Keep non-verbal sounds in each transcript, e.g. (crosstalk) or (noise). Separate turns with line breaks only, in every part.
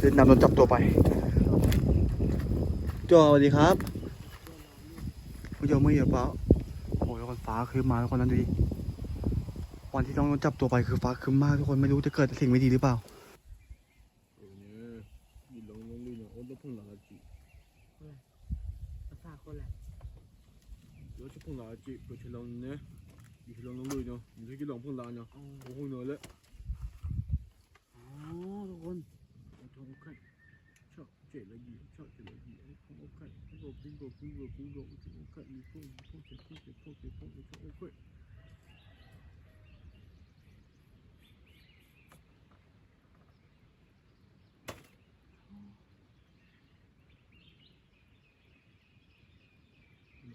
เล่นน้ำโดนจับตัวไปจอสวัสดีครับผู้ชมไม่เยอะเปล่าโอ้ยคนฟ้าคืมมาทุกคนนั้นดูดิวันที่ต้องโดนจับตัวไปคือฟ้าคืมมากทุกคนไม่รู้จะเกิดสิ่งไม่ดีหรือเปล่า
你冷冷的呢，我都碰垃圾，
ภาษาคนแหละ
要去碰垃圾，不去冷呢，你去冷冷的呢，你去冷碰垃呢，
อ๋อ
我碰了嘞， chảy là gì chọn chảy là gì không ông cạnh cái gồm cái gồm cái gồm cái gồm cái ông cạnh thì không không chảy không chảy không chảy không chảy không quậy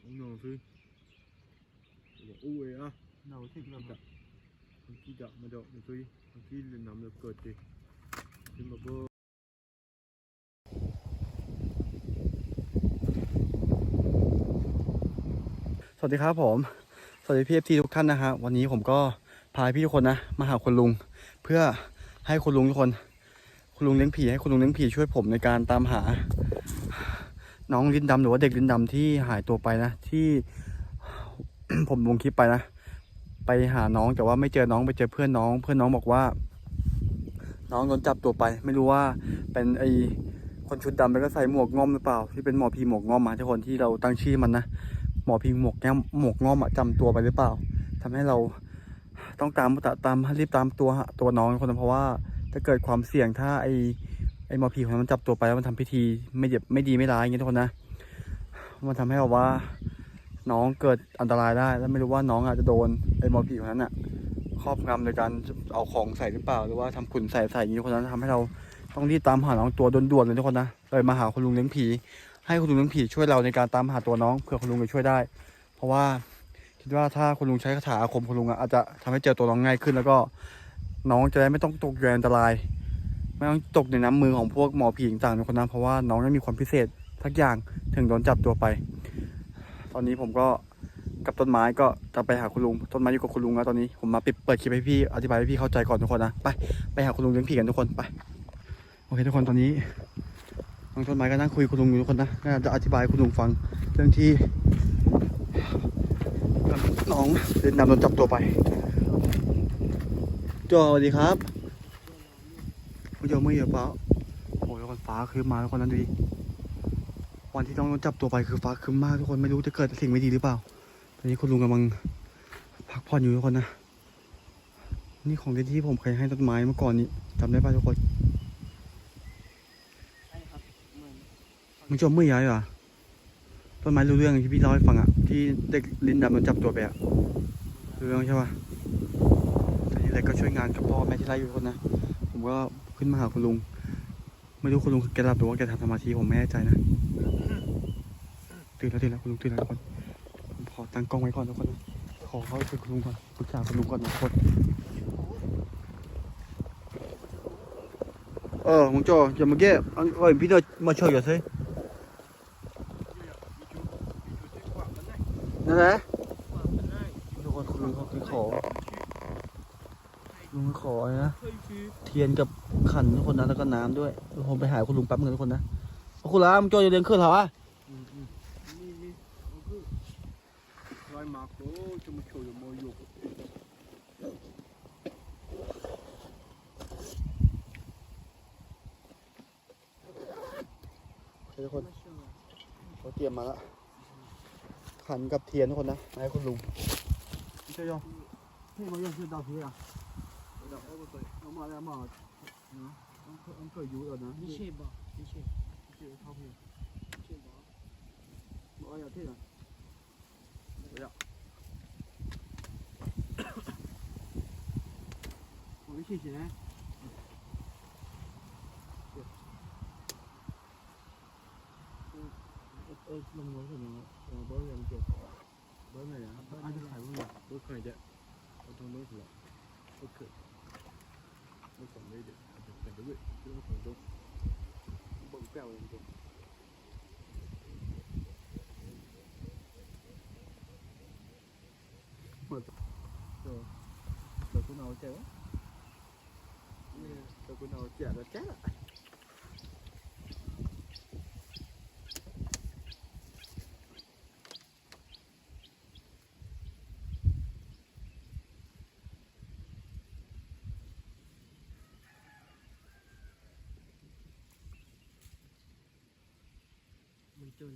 ông nhỏ thôi u ấy à
nào thích làm
không khi gặp mà đậu thì tôi khi nằm được cột thì nhưng mà bơ
วัสดีครับผม สวัสดีพี่เอฟทีทุกท่านนะฮะวันนี้ผมก็พาพี่ทุกคนนะมาหาคุณลุง เพื่อให้คุณลุงทุกคน คุณลุงเลี้ยงผีให้คุณลุงเลี้ยงผีช่วยผมในการตามหา น้องลิ้นดำหรือว่าเด็กลิ้นดำที่หายตัวไปนะ ที่ ผมลงคลิปไปนะ ไปหาน้องแต่ว่าไม่เจอน้องไปเจอเพื่อนน้อง เพื่อนน้องบอกว่า น้องโดนจับตัวไป ไม่รู้ว่าเป็นไอคนชุดดำแล้วก็ใส่หมวกง่อมหรือเปล่า ที่เป็นหมอพีหมวกง่อมมาทุกคนที่เราตั้งชื่อมันนะ หมอพิงหมวกแง้มหมวกงอมอะจำตัวไปหรือเปล่าทำให้เราต้องตามตามรีบตามตัวตัวน้องคนนั้นเพราะว่าถ้าเกิดความเสี่ยงถ้าไอไอหมอผีคนนั้นมันจับตัวไปแล้วมันทำพิธีไม่เจ็บไม่ดีไม่ร้ายอย่างเงี้ยทุกคนนะ มันทำให้เราว่า น้องเกิดอันตรายได้ แล้วไม่รู้ว่าน้องอาจจะโดนไอหมอผีคนนั้นอะครอบงำโดยการเอาของใส่หรือเปล่า หรือว่าทำขุนใส่ใส่อย่างนี้ทุกคนนั้นทำให้เราต้องรีบตามหาน้องตัวด่วนๆเลยทุกคนนะเลยมาหาคุณลุงเลี้ยงผี ให้คุณลุงเลี้ยงผีช่วยเราในการตามหาตัวน้องเผื่อคุณลุงจะช่วยได้ เพราะว่าคิดว่าถ้าคุณลุงใช้คาถาอาคมคุณลุงอาจจะทำให้เจอตัวน้องง่ายขึ้น แล้วก็น้องจะได้ไม่ต้องตกอยู่ในอันตราย ไม่ต้องตกในน้ำมือของพวกหมอผีต่างๆนคนนั้นเพราะว่าน้องได้มีความพิเศษทักอย่างถึงโดนจับตัวไป ตอนนี้ผมก็กับต้นไม้ก็จะไปหาคุณลุงต้นไม้อยู่กับคุณลุงแล้วตอนนี้ผมมาปิดเปิดคลิปให้พี่อธิบายให้พี่เข้าใจก่อนทุกคนนะไปไปหาคุณลุงเลี้ยงผีกันทุกคนไปโอเคทุกคนตอนนี้ น้องต้นไม้ก็นั่งคุยคุณลุงอยู่ทุกคนนะน่าจะอธิบายคุณลุงฟังเรื่องที่น้องเล่นนำโดนจับตัวไปจอสวัสดีครับผู้ชมไม่เยอะเปล่าโอ้ยคนฟ้าคืมมาทุกคนนั้นดูดิวันที่ต้องโดนจับตัวไปคือฟ้าคืมมากทุกคนไม่รู้จะเกิดสิ่งไม่ดีหรือเปล่าตอนนี้คุณลุงกำลังพักผ่อนอยู่ทุกคนนะ นี่ของเล่นที่ผมเคยให้ต้นไม้เมื่อก่อนนี้จำได้ป่ะทุกคน
ใช่ครับเหมือน
มึงจมมือย้ายเหรอต้นไม้รู้เรื่องที่พี่เล่าให้ฟังอะที่เด็กลิ้นดำโดนจับตัวไปอะรู้เรื่องใช่ป่ะตอนนี้เลยก็ช่วยงานกับพ่อแม่ที่ไร่อยู่คนนะผมก็ขึ้นมาหาคุณลุง ไม่รู้คุณลุงแกหลับหรือว่าแกทำสมาธิผมไม่แน่ใจนะตื่นแล้วตื่นแล้วคุณลุงตื่นแล้วทุกคนผมขอตั้งกล้องไว้ก่อนทุกคนนะขอเข้าไปคุยคุณลุงก่อนปรึกษาคุณลุงก่อนนะทุกคนเออมึงจออย่ามาแก้อันเอ้ยพี่เดอมาเฉยอย่าเซ่นั่นแหละทุกคนคุณลุงเขาคือขอลุงขออะไรนะ เทียนกับขันทุกคนนะแล้วก็น้ำด้วยเดี๋ยวผมไปหาคุณลุงแป๊บนึงทุกคนนะเอาคุณละมึงจออย่าเดินขึ้นเหรอวะ
นี่นี่เอาคือร้อยหมากโอ้จะมาโชว์อยู่มอยู่
ทุกคน
ไม่เชื่อ
เขาเตรียมมาแล้วขันกับเทียนทุกคนนะมาให้คุณลุงไม่ใช่ยอ
พี่มายังคือดาวพี่อะ
เดี๋ยวเอาไปใส่ เอามาแล้วมาเนาะอันเคยอันเคยอยู่แล้วนะ
ไม่ใช่บอกไม่ใช่
เกี่ยวเข้าเพียง
ไม่ใช่บอก
บอกอย่าที่ไหนไม่อยาก我们谢谢。 เออลงรถถึงเออเบอร์ยังจบเบอร์ไหนอ่ะอันจะขายเบอร์ไหนเบอร์ใครเด็ดเอาตรงเบอร์สุดละโอเคเบอร์สองไม่เด็ดแต่เดี๋ยวเว้ยเบอร์สองจบเบ อร์แก้วยังจบหมดเออเดี๋ยวคุณเอาเจ้าเนี่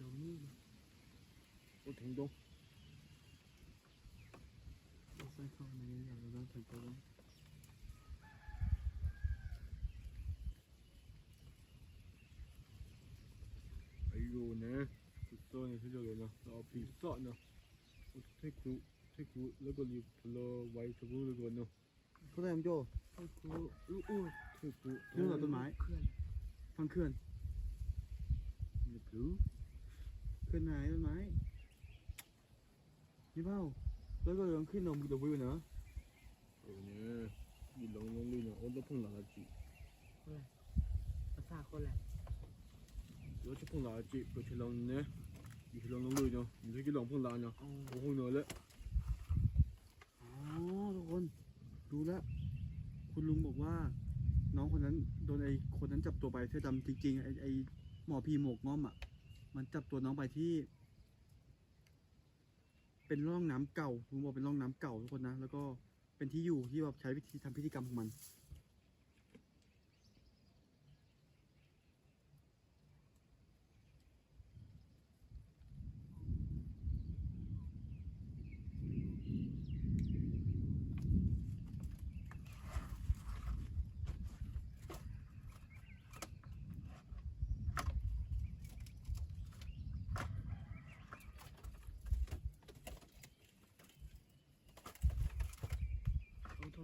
Melomino. Ô, thành công. Ô, phải không này là nó thành công. Aione, sono il figlio
della Sophie, sono. Ô, thế cú, thế cú,
lúc còn nhiều
lo vay cho cú lúc còn đâu. Có thấy không Joe? Thế cú, lúc ôi, thế cú. Thế là tôi mãi. Phan Khương. Phan
Khương. หรือ ขึ้นไหนต้นไม้นี่เปล่าแล้วก็ยังขึ้นลงดูวิว
เนอะเออเนี่
ยมีลงลงนี่เนาะ
โอ้ต้อ
งพุ่ง
ลาจีคนละภา
ษา
คนละรถจะพุ่งลาจีรถจะลงเนี่ยอีกลงลงดูเนาะ
อยู่ที่ลงพุ่ง
ลาเนาะ
โอ้โหเหน
อะ
เลย
อ๋อทุกคนดูแล้ว คุณลุงบอกว่า น้องคนนั้นโดนไอ้คนนั้นจับตัวไปเธอจำจริงๆไอ้ไอ้หมอพีหมกง้อมอะ มันจับตัวน้องไปที่ เป็นร่องน้ำเก่าลุงบอกเป็นร่องน้ำเก่าทุกคนนะ แล้วก็เป็นที่อยู่ที่แบบใช้วิธีทำพิธีกรรมของมัน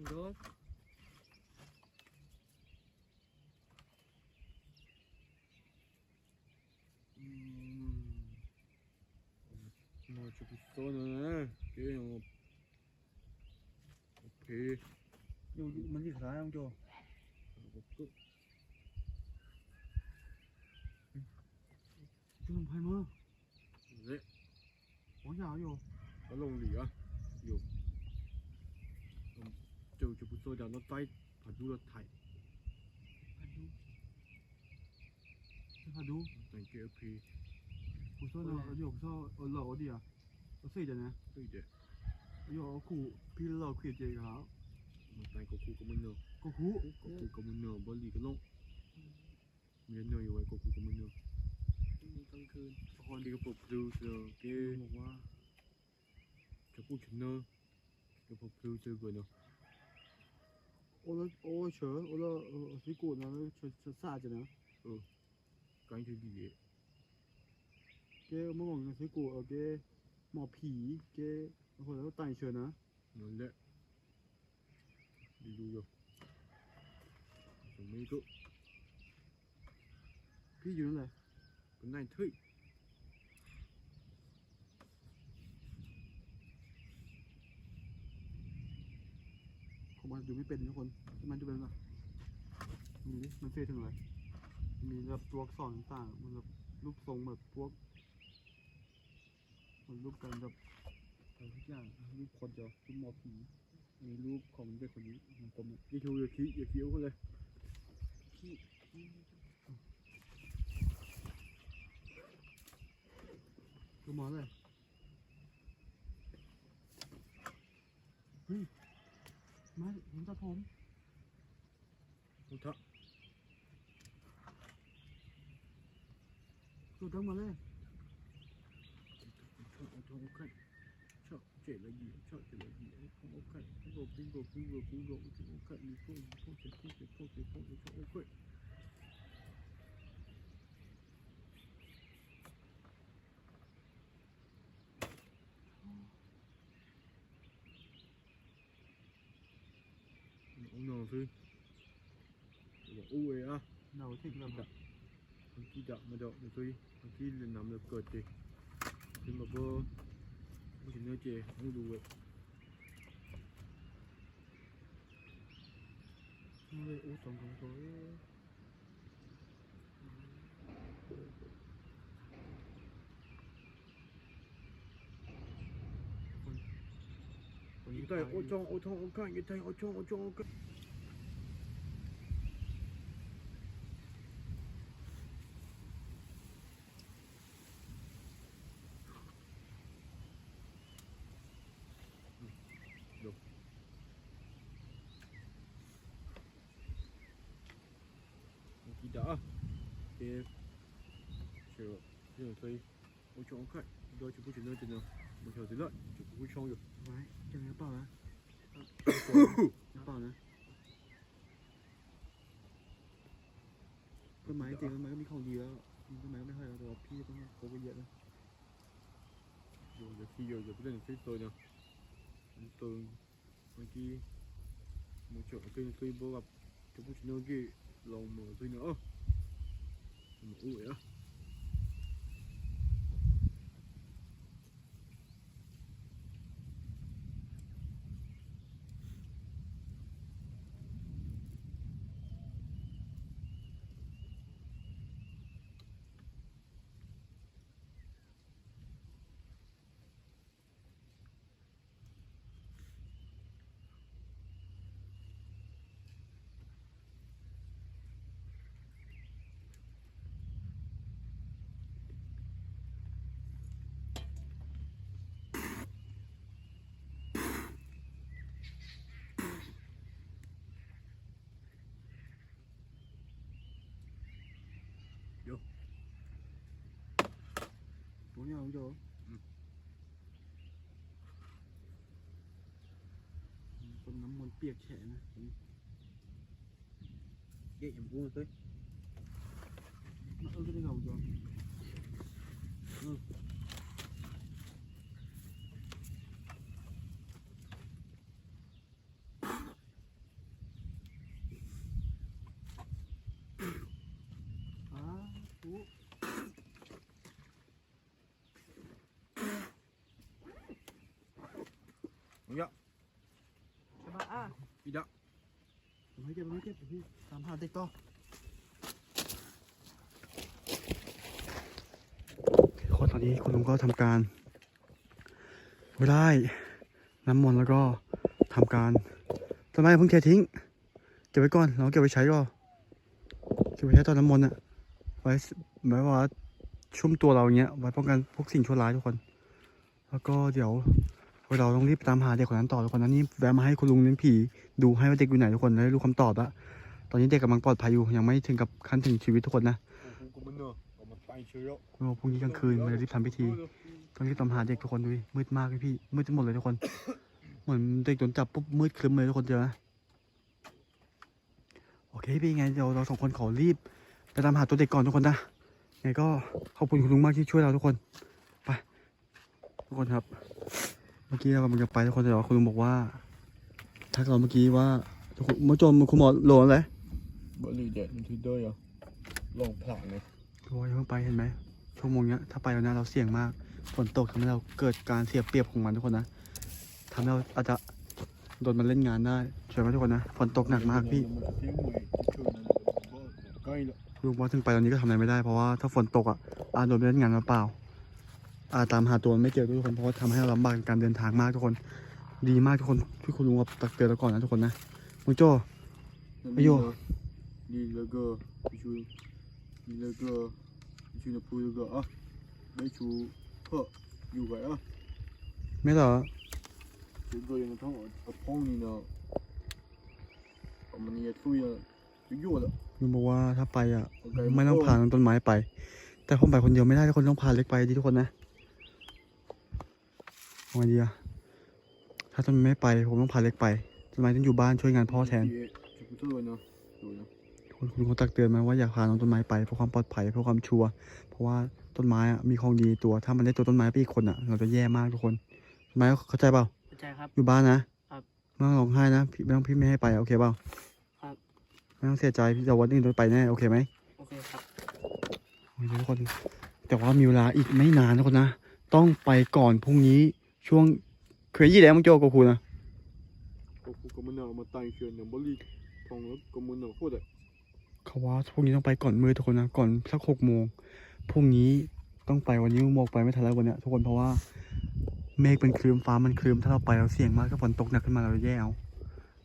xuống
Мочек стоны,
кинул. Окей. Nhưng mình gì khá
không
cho? Chứ không phải mơ. Đấy. Có
nhà rồi, Có lồng lỉ à? 就就不做掉，那再把住了
太。他都，但这批，我说呢，有说我老的啊，我睡着呢，
对的，
有苦，比老亏这个
好，但个苦个么呢？
个苦，
个苦个么呢？不离个弄，没呢有为个苦个么呢？
มีกลางคืน
พอดีก็ป
ลุก
ดูเจ
อเก๋บอกว่าจะพูดถึงเนอะจะปลุ
กดูเจ
อก่อนเนาะ 올라 오셔 올라 어디고 나는 저저 싸잖아. 어. 간주 비에. cái món ờ, mỏng thế cổ
ở cái mỏ phỉ, cái hồi đó tay truyền
á nó lệ đi du rồi chúng mấy cậu
cái gì nữa
này cái này thôi ันอยู่ไม่เป็นทุกคนมันจะเป็นแะบมีมันเสียถึงอะไรมีแบบตัวอักษรต่างมันแบบรูปทรงแบบพวกมันรูปกันแบบอะไรทุกอย่างรูปคนเดียวรูปหมอผีมีรูปของเด็กคนนี้ขผมอย่า
คิวอย่าคิ้
อย่า
คิ้วกันเลยขี้คือหมอเลย
ผมถูกต้องถูกต้องมาเลยชอบชอบกันชอบ
เจริญดีชอ
บเจริญยีชอบกันชอบปิ้งโกปิ้งโกปิ้ง
โกชอบกันมีพวก
มีพวกเจ็บพวกเจ็บพวกเจ็บพวกชอบกัน hầu thích làm được còn khi đọc mà đọc thì tôi còn khi là nằm được cực thì
khi mà bơ thì nó chè không đủ vậy người u sống không thôi còn cái tay ô trong ô trong ô cạnh cái tay ô trong ô trong ô cạnh 이렇게 제가 그냥 저희 오천 원칼 이거 좀 보시면 되는 뭐 해야 되나? 좀 오천 원. 왜? 좀 해봐. 해봐. cái (coughs)
máy tiền cái máy cũng không gì đó cái máy cũng hơi là được phi cũng có cái gì rồi giờ khi rồi giờ cái này thấy tôi nè anh tường mấy một chỗ tôi tôi bao gặp chúng tôi nói cái lòng mở nữa Mũ 啊 มืออุ้ยอะ
ตัวนี้เอาโจต้นน้ำมันเปียกแฉะนะ
เด็กยังพูดตัว
เออก็ได้เอาโจอ้าวปุ๊
เยอะ
ใช่ปะอะ
อีดะ
ผมให้เก็บผมให้เก็บเดี๋ยวพี่ตามหาเด็กต่อทุกคนตอนนี้คุณลุงก็ทำการไม่ได้น้ำมนต์แล้วก็ทำการต้นไม้อย่าเพิ่งเททิ้ง เก็บไว้ก่อนเราเก็บไว้ใช้ก่อนเก็บไว้ใช้ตอนน้ำมนต์อะไว้หมายว่าชุ่มตัวเราอย่างเงี้ยไว้ป้องกันพวกสิ่งชั่วร้ายทุกคน แล้วก็เดี๋ยว เราต้องรีบตามหาเด็กคนนั้นต่อทุกคนนะนี่แวะมาให้คุณลุงเลี้ยงผีดูให้ว่าเด็กอยู่ไหนทุกคนได้รู้คำตอบละตอนนี้เด็กกำลังปลอดภัยอยู่ยังไม่ถึงกับขั้นถึงชีวิตทุกคนนะ
กูกูมันเนาะเอามาไปเชียว
โอ้พรุ่งนี้กลางคืนเราจะรีบทำพิธีต้องรีบตามหาเด็กทุกคนดูมืดมากเลยพี่มืดไปหมดเลยทุกคน เหมือนเด็กโดนจับปุ๊บมืดครึ้มเลยทุกคนเจอนะโอเคพี่ไงเดี๋ยวเราสองคนขอรีบไปตามหาตัวเด็กก่อนทุกคนนะไงก็ขอบคุณคุณลุงมากที่ช่วยเราทุกคนไปทุกคนครับ เมื่อกี้เรากำลังจะไปทุกคนแต่ว่าคุณลุงบอกว่า ทักเราเมื่อกี้ว่าทุกคนเมื่อจมคุณหมอโหลอะไร
บ่ลีเด็ดมันที่เด้อลองผลักเลย
โอ้ยเพิ่งไปเห็นไหมชั่วโมงเนี้ยถ้าไปแล้วนะเราเสี่ยงมากฝนตกทำให้เราเกิดการเสียเปรียบของมันทุกคนนะทำให้เราอาจจะโดนมันเล่นงานได้ช่วยไหมทุกคนนะฝนตกหนักมากพี่
มันทิ้งมือช่วยนั้นใกล้ละ
ลูกว่าถึงไปตอนนี้ก็ทำอะไรไม่ได้เพราะว่าถ้าฝนตกอะอาจโดนเล่นงานมาเปล่าอาจ ตามหาตัวมันไม่เจอทุกคนเพราะว่าทำให้เราลำบากในการเดินทางมากทุกคน ดีมากทุกคนที่คุณลุงมาตักเตือนเราก่อนนะทุกคนนะมุงโจ 哎呦
你那个必须，你那个必须得铺那个啊，没出破有个啊，
ไม่เหรอ
这个人他我他碰你呢，我们也注意了，就有了，
ลุงบอกว่าถ้าไปอ่ะ
我该
ไม่ต้องพาน้องต้นไม้ไป แต่ผมไปคนเดียวไม่ได้ทุกคนต้องพาเล็กไปดิทุกคนนะ ทำไงดีอะถ้าต้นไม่ไปผมต้องพาเล็กไปทำไมต้องอยู่บ้านช่วยงานพ่อแทนคุณคุณเขาตักเตือนมาว่าอย่าพาน้องต้นไม้ไปเพราะความปลอดภัยเพราะความชัวเพราะว่าต้นไม้มีของดีตัว ถ้ามันได้ตัวต้นไม้ไปอีกคนอะเราจะแย่มากทุกคนต้นไม้เข้าใจเปล่า
เข้าใจครับ
อยู่บ้านนะครับไม่ต้องร้องไห้นะพี่ไม่ต้องพี่ไม่ให้ไปโอเคเปล่า
ครับ
ไม่ต้องเสียใจพี่จะวันอื่ต้นไปแน่โอเคไหม
โอเคครับ
โอ้ยทุกคน แต่ว่ามีเวลาอีกไม่นานนะคนนะ ต้องไปก่อนพรุ่งนี้ ช่วงเ슈왕 괜히 레몬 껴 갖
고구ง.갖고 가면아อ땅이 쉬었 네. 멀คูก็มัน.
เขาว่าพรุ่งนี้ต้องไปก่อนมืดทุกคนนะก่อนสักหกโมงพรุ่งนี้ต้องไปวันนี้หมอกไปไม่ทันแล้ววันเนี้ยทุกคนเพราะว่าเมฆเป็นคลืมฟ้ามันคลืมถ้าเราไปเราเสี่ยงมากถ้ฝนตกหนักขึ้นมาเราจะแย่เอา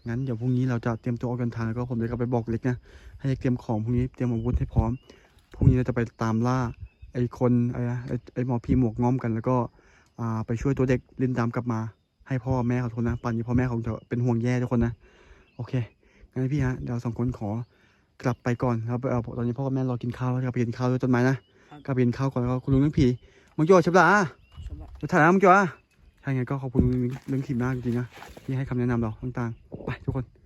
งั้นเดี๋ยวพรุ่งนี้เราจะเตรียมตัวออกเดินทางแล้วก็ผมจะกลับไปบอกเล็กนะให้เตรียมของพรุ่งนี้เตรียมอาวุธให้พร้อมพรุ่งนี้เราจะไปตามล่าไอ้คนไอ้ไอ้หมอพีหมวกง้อมกันแล้วก็ ไปช่วยตัวเด็กลินดำกลับมา ให้พ่อแม่เขาทุกคนนะป่านนี้พ่อแม่เขาจะเป็นห่วงแย่ทุกคนนะ โอเคงั้นพี่ฮะเดี๋ยวสองคนขอกลับไปก่อนครับเอ่อตอนนี้พ่อกับแม่รอกินข้าวแล้วกลับไปกินข้าวด้วยต้นไม้นะครับกลับไปกินข้าวก่อนแล้วก็คุณลุงเรื่องผีมึงโยใช่ปะล่ะ
ใช่ปะ
จะถ่ายน้ำมึงโยอะใช่ไงก็ขอบคุณลุงเลี้ยงผีมากจริงๆนะที่ให้คำแนะนำเราต่างๆ ไปทุกคน